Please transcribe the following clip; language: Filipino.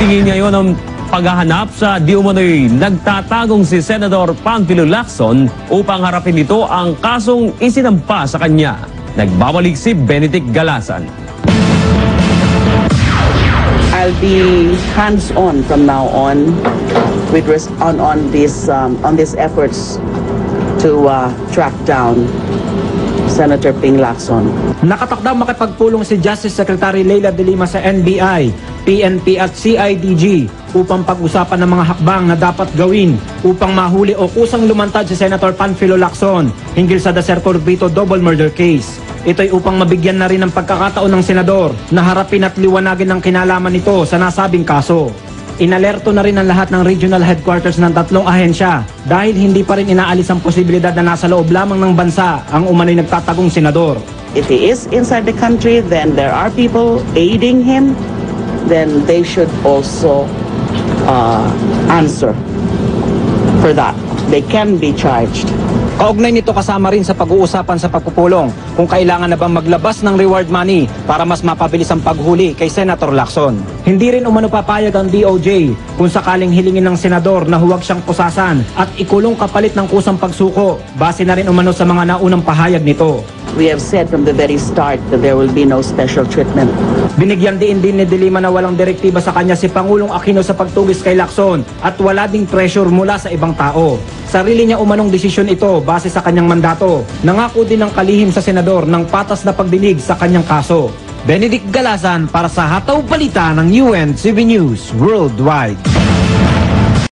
Titingin ngayon ang paghahanap sa di umano'y nagtatagong si Senador Panfilo Lacson upang harapin nito ang kasong isinampa sa kanya. Nagbabalik si Benedict Galasan. I'll be hands-on from now on with on on this um, on these efforts to uh, track down Senator Ping Lacson. Nakatakdang makipagpulong si Justice Secretary Leila de Lima sa NBI, PNP at CIDG upang pag-usapan ng mga hakbang na dapat gawin upang mahuli o kusang lumantad si Senator Panfilo Lacson hinggil sa Deserto Vito double murder case. Ito'y upang mabigyan na rin ng pagkakataon ng senador na harapin at liwanagin ang kinalaman nito sa nasabing kaso. Inalerto na rin ang lahat ng regional headquarters ng tatlong ahensya dahil hindi pa rin inaalis ang posibilidad na nasa loob lamang ng bansa ang umano'y nagtatagong senador. If he is inside the country, then there are people aiding him. Then they should also uh, answer for that. They can be charged. Kaugnay nito kasama rin sa pag-uusapan sa pagpupulong kung kailangan na bang maglabas ng reward money para mas mapabilis ang paghuli kay Senator Lacson. Hindi rin umano papayag ang DOJ kung sakaling hilingin ng senador na huwag siyang pusasan at ikulong kapalit ng kusang pagsuko base na rin umano sa mga naunang pahayag nito. We have said from the very start that there will be no special treatment. Binigyan din din ni Dilima na walang direktiba sa kanya si Pangulong Aquino sa pagtugis kay Lacson at wala ding pressure mula sa ibang tao. Sarili niya umanong desisyon ito base sa kanyang mandato. Nangako din ng kalihim sa senador ng patas na pagdinig sa kanyang kaso. Benedict Galasan para sa Hataw Balita ng UNCB News Worldwide.